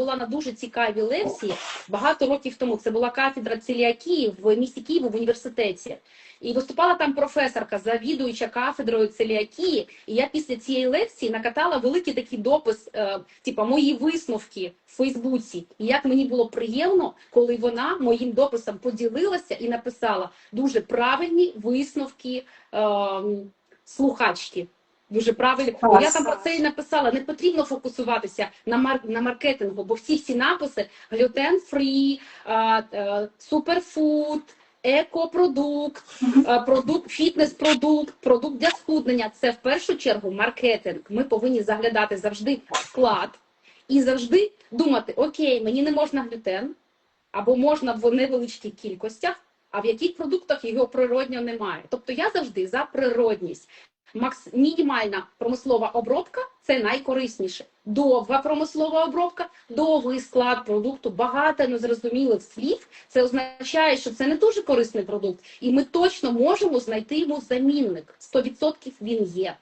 була на дуже цікавій лекції багато років тому. Це була кафедра целіакії в місті Києві в університеті. І виступала там професорка, завідуюча кафедрою целіакії. І я після цієї лекції накатала великий такий допис, е, типу, мої висновки в Фейсбуці. І як мені було приємно, коли вона моїм дописом поділилася і написала дуже правильні висновки е, слухачки. Дуже правильно. Бо Я там про це і написала. Не потрібно фокусуватися на мар на маркетингу, бо всі всі написи глютен фрі, суперфуд, екопродукт, продукт, фітнес-продукт, продукт для схуднення. Це в першу чергу маркетинг. Ми повинні заглядати завжди в склад і завжди думати: окей, мені не можна глютен, або можна в невеличких кількостях, а в яких продуктах його природньо немає. Тобто я завжди за природність. Макс, мінімальна промислова обробка це найкорисніше. Довга промислова обробка, довгий склад продукту, багато незрозумілих слів. Це означає, що це не дуже корисний продукт, і ми точно можемо знайти йому замінник. 100% він є.